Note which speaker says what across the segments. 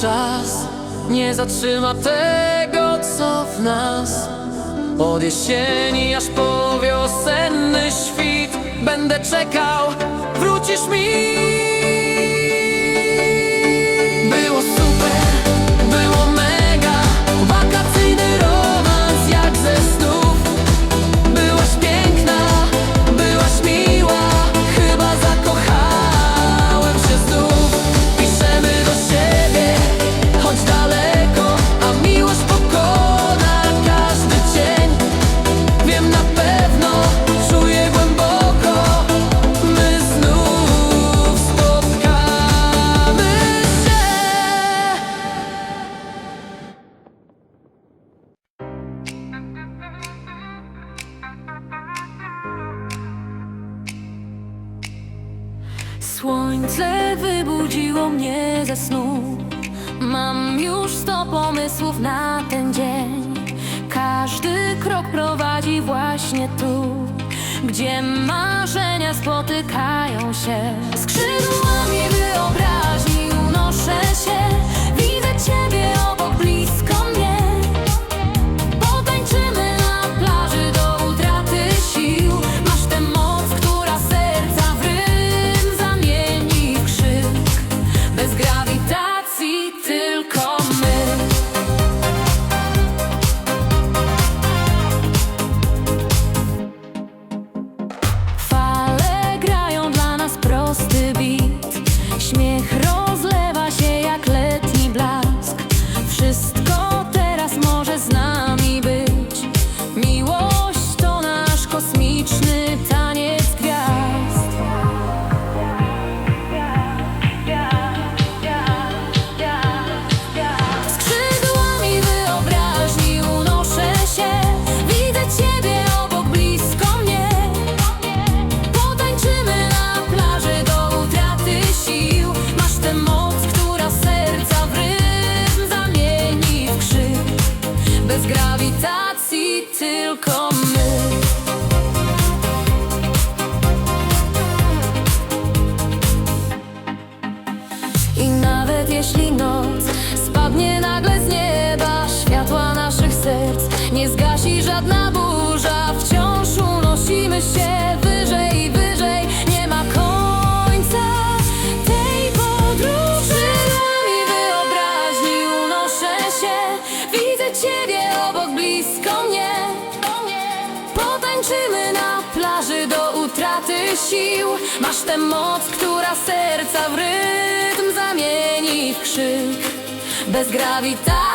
Speaker 1: Czas nie zatrzyma tego, co w nas. Od jesieni aż po wiosenny świt Będę czekał, wrócisz mi. ze
Speaker 2: snu. Mam już sto pomysłów na ten dzień. Każdy krok prowadzi właśnie tu Gdzie marzenia spotykają się. Skrzydłami wyobraźni unoszę się Widzę Ciebie jeśli noc spadnie nagle z nieba Światła naszych serc nie zgasi żadna burza. Wciąż unosimy się wyżej, wyżej. Nie ma końca tej podróży. Nami wyobraźni unoszę się. Widzę Ciebie obok blisko mnie. Potańczymy na plaży do utraty sił. Masz tę moc, która serca w rytm zamieni w krzyk. Bez grawitacji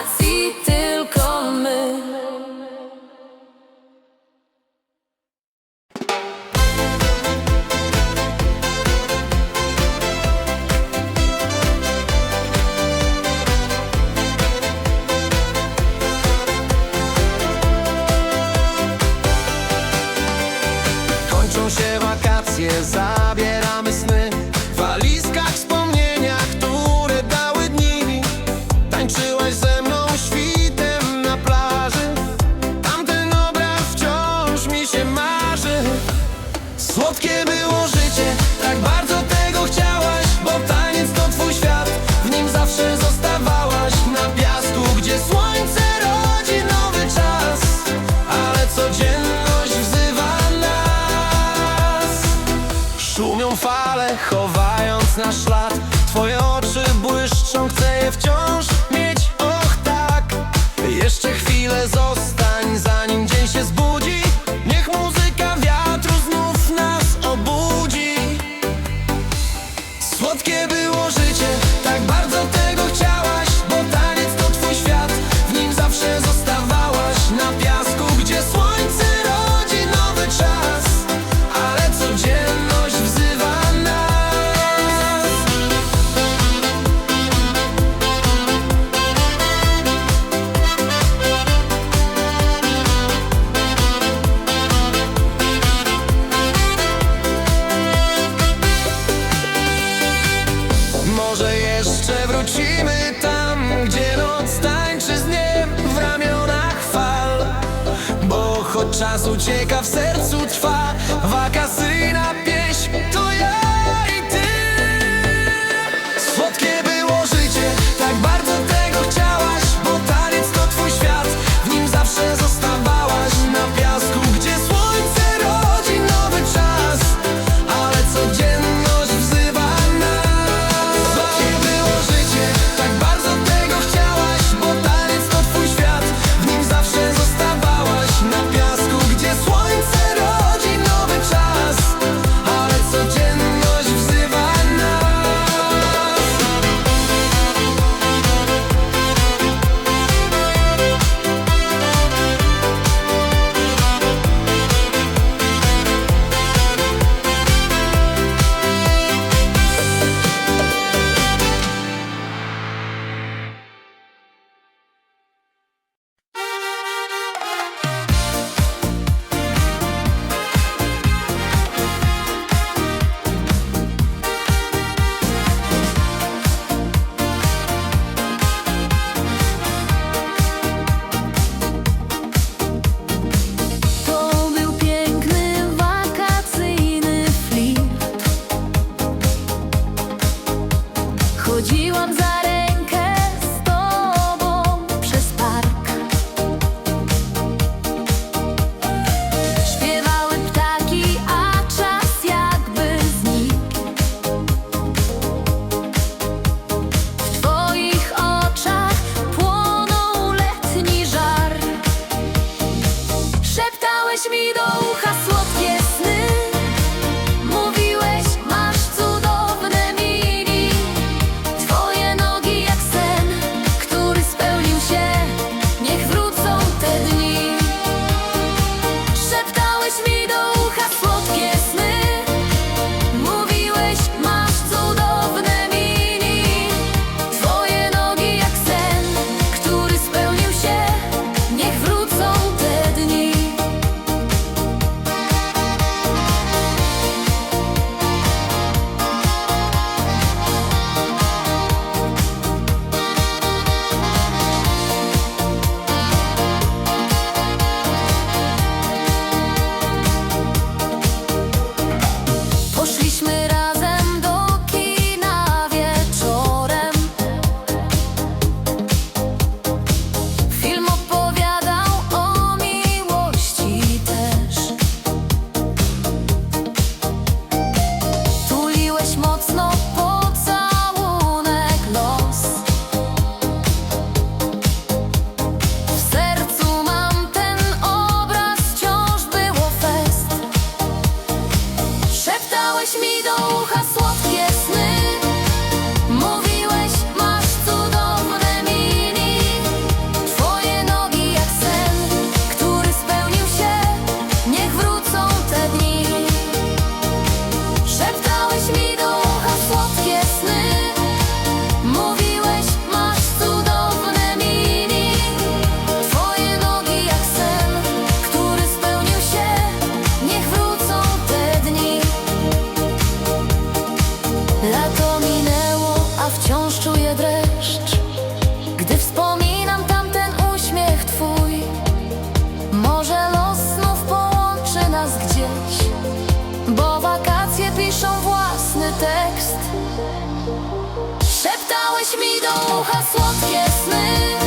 Speaker 2: Szeptałeś mi do ucha słodkie sny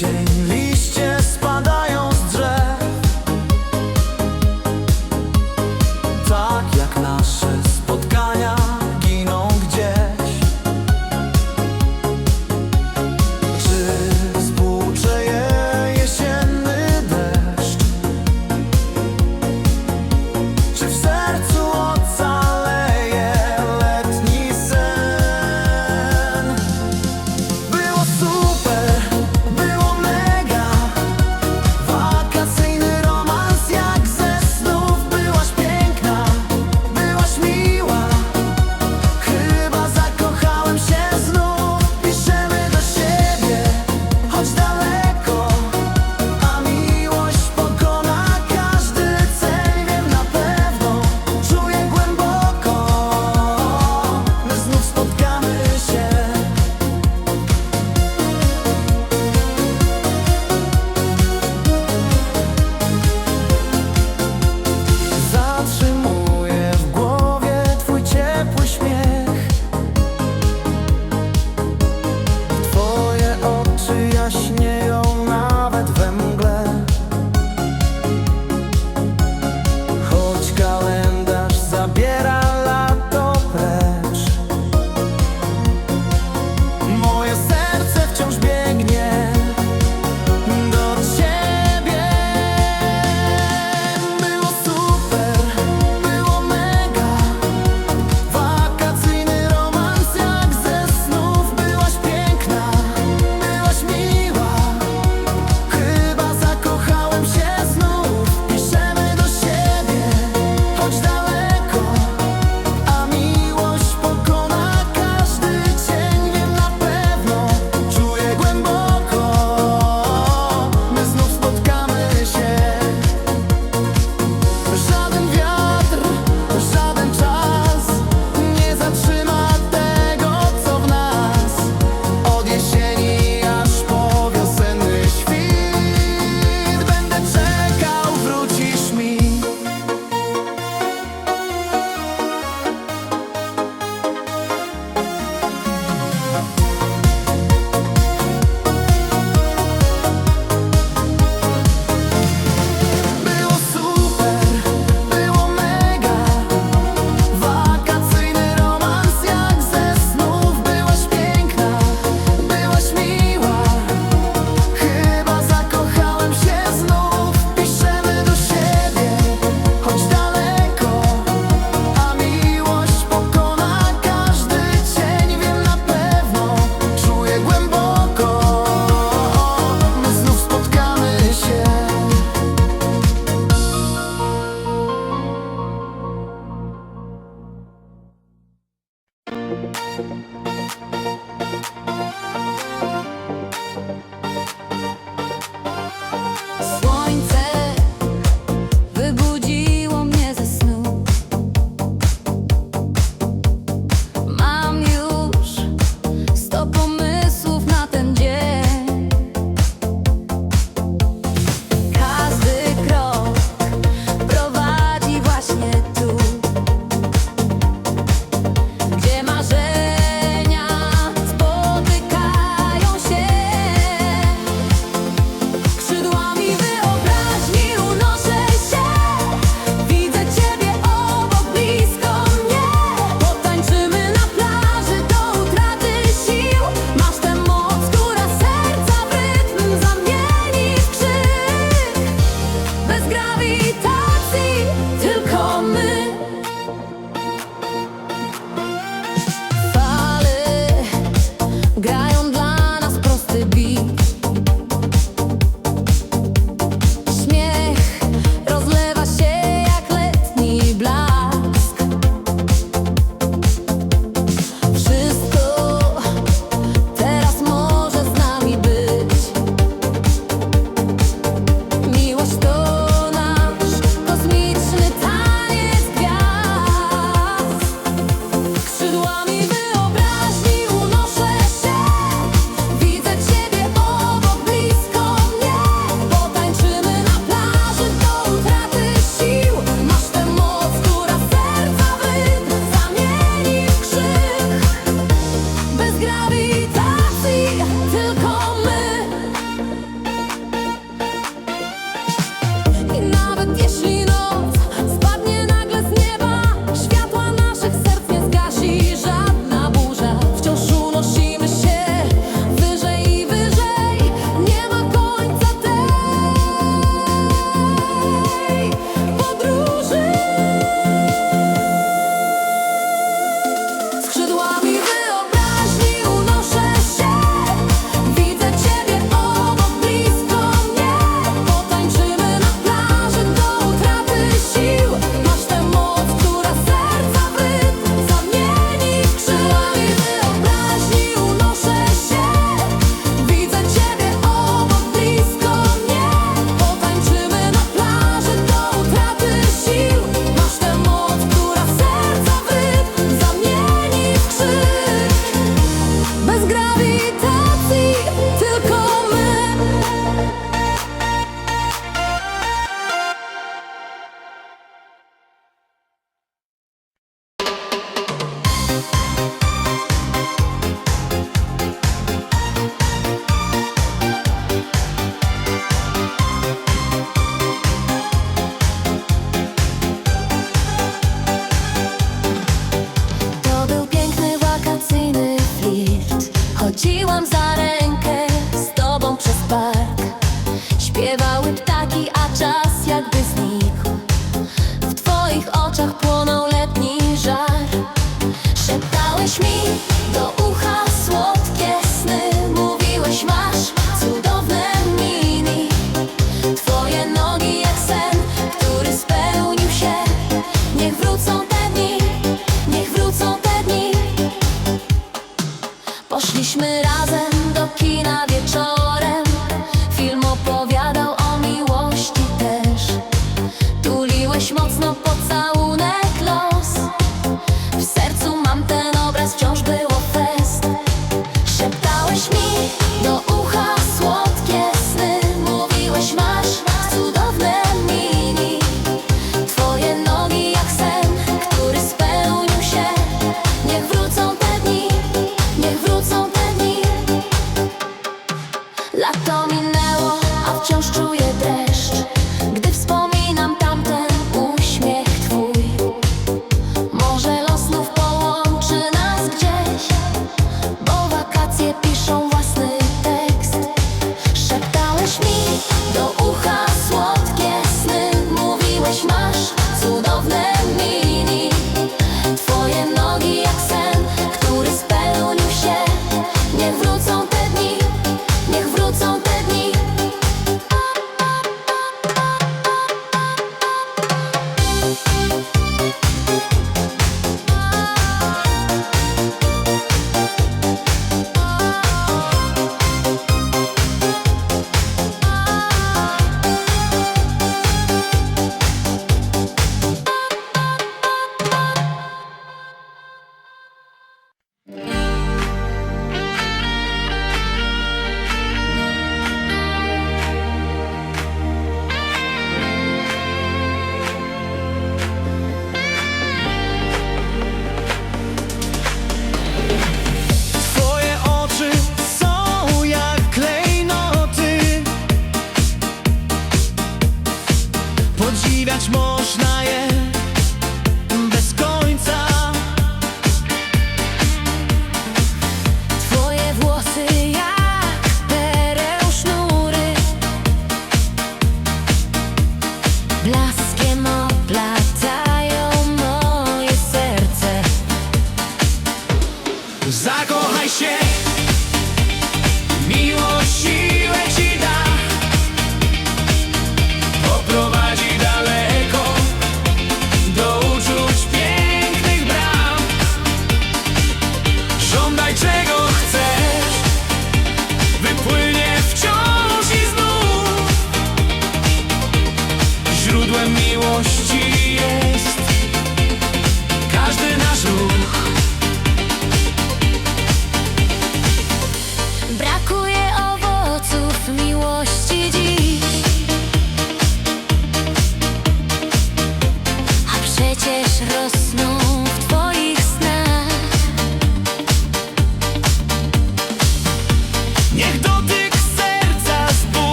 Speaker 3: change.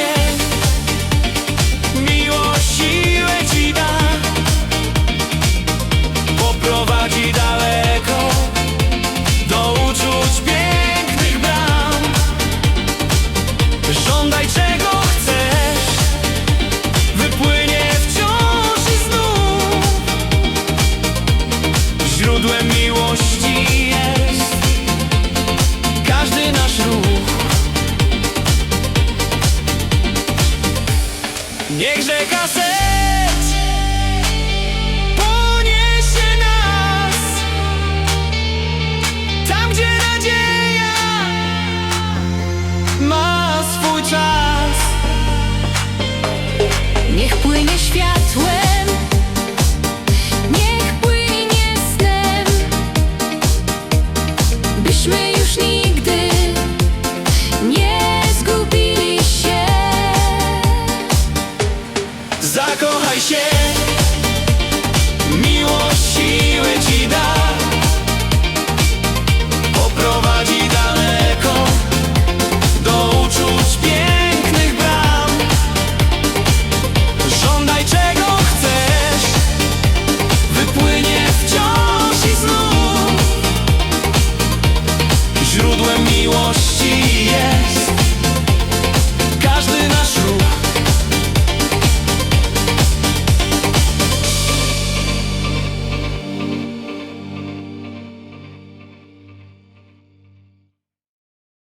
Speaker 3: change.